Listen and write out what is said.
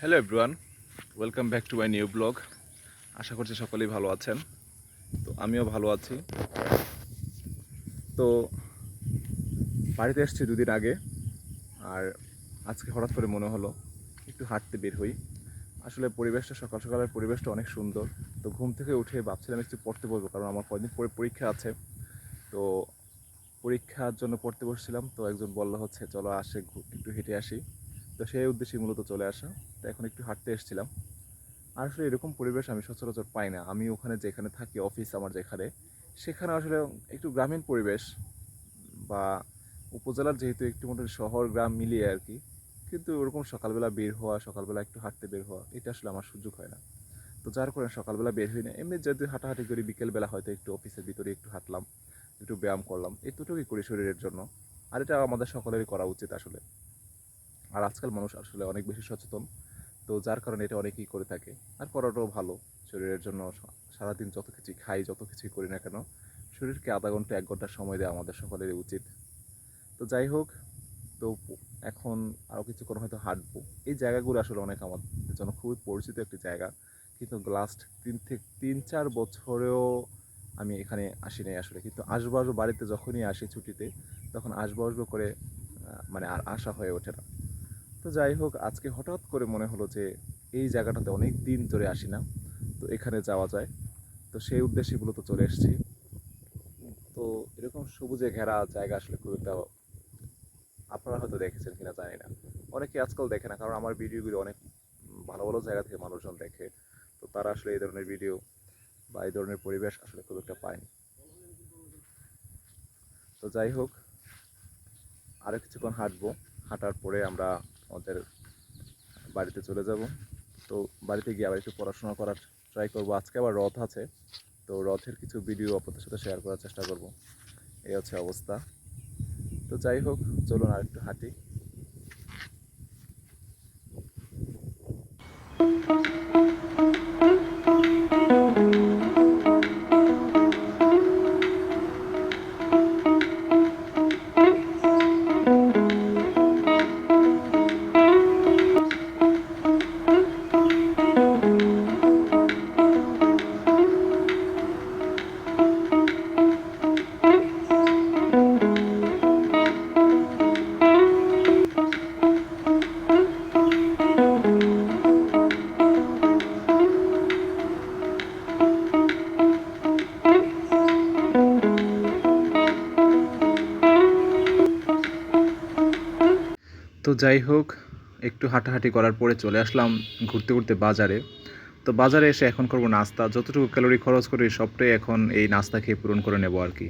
Hello everyone welcome back to my new blog আশা করছি সকলেই ভালো আছেন। তো আমিও ভালো আছি। তো বাড়িতে এসেছি দুদিন আগে। আর আজকে হঠাৎ করে মনে হলো, একটু হাঁটতে বের হই। আসলে পরিবেশটা, সকাল সকালের পরিবেশটা অনেক সুন্দর। তো ঘুম থেকে উঠে ভাবছিলাম একটু পড়তে বলব কারণ আমার কয়েকদিন পরে পরীক্ষা আছে। তো পরীক্ষার জন্য পড়তে বসছিলাম। তো একজন বলল হচ্ছে, চলো আসে একটু হেঁটে আসি। তো সেই উদ্দেশ্যে মূলত চলে আসা। তো এখন একটু হাঁটতে এসেছিলাম। আর আসলে এরকম পরিবেশ আমি সচরাচর পাই না। আমি ওখানে যেখানে থাকি অফিস আমার যেখানে, সেখানে আসলে একটু গ্রামীণ পরিবেশ বা উপজেলার যেহেতু একটু মোটামুটি শহর, গ্রাম মিলিয়ে আর কি, কিন্তু ওরকম সকালবেলা বের হওয়া, সকালবেলা একটু হাঁটতে বের হওয়া, এটা আসলে আমার সুযোগ হয় না। তো যার কারণে সকালবেলা বের হই না। এমনি যদি হাঁটাহাঁটি করি, বিকেলবেলা হয়তো একটু অফিসের ভিতরে একটু হাঁটলাম, একটু ব্যায়াম করলাম, এতটুকুই করি শরীরের জন্য। আর এটা আমাদের সকলেরই করা উচিত আসলে। আর আজকাল মানুষ আসলে অনেক বেশি সচেতন। তো যার কারণে এটা অনেকেই করে থাকে। আর করাটাও ভালো। শরীরের জন্য সারাদিন যত কিছুই খাই, যত কিছুই করি না কেন, শরীরকে আধা ঘণ্টা, এক ঘণ্টা সময় দেওয়া আমাদের সকলেরই উচিত। তো যাই হোক, তো এখন আরও কিছুক্ষণ হয়তো হাঁটবো। এই জায়গাগুলো আসলে অনেক আমাদের জন্য খুবই পরিচিত একটি জায়গা। কিন্তু লাস্ট তিন থেকে, তিন চার বছরেও আমি এখানে আসি নাই আসলে। কিন্তু আসব বাড়িতে যখনই আসি ছুটিতে, তখন আসব আসব করে মানে আর আশা হয়ে ওঠে না। তো যাই হোক, আজকে হঠাৎ করে মনে হলো যে এই জায়গাটাতে অনেক দিন ধরে আসি না, তো এখানে যাওয়া যায়। তো সেই উদ্দেশ্যে মূলত চলে এসেছি। তো এরকম সবুজে ঘেরা জায়গা আসলে খুব একটা আপনারা হয়তো দেখেছেন কিনা জানি না। অনেকে আজকাল দেখে না, কারণ আমার ভিডিওগুলো অনেক ভালো ভালো জায়গা থেকে মানুষজন দেখে। তো তারা আসলে এই ধরনের ভিডিও বা এই ধরনের পরিবেশ আসলে খুব একটা পায়নি। তো যাই হোক আরও কিছুক্ষণ হাঁটবো। হাঁটার পরে আমরা আমাদের বাড়িতে চলে যাব। তো বাড়িতে গিয়ে আবার একটু পড়াশোনা করার ট্রাই করব। আজকে আবার রথ আছে। তো রথের কিছু ভিডিও আপনাদের সাথে শেয়ার করার চেষ্টা করব। এই হচ্ছে অবস্থা। তো যাই হোক, চলুন আর একটু হাঁটি। তো যাই হোক, একটু হাঁটাহাঁটি করার পরে চলে আসলাম ঘুরতে ঘুরতে বাজারে। তো বাজারে এসে এখন করব নাস্তা। যতটুকু ক্যালোরি খরচ করি সবটাই এখন এই নাস্তা খেয়ে পূরণ করে নেব আর কি।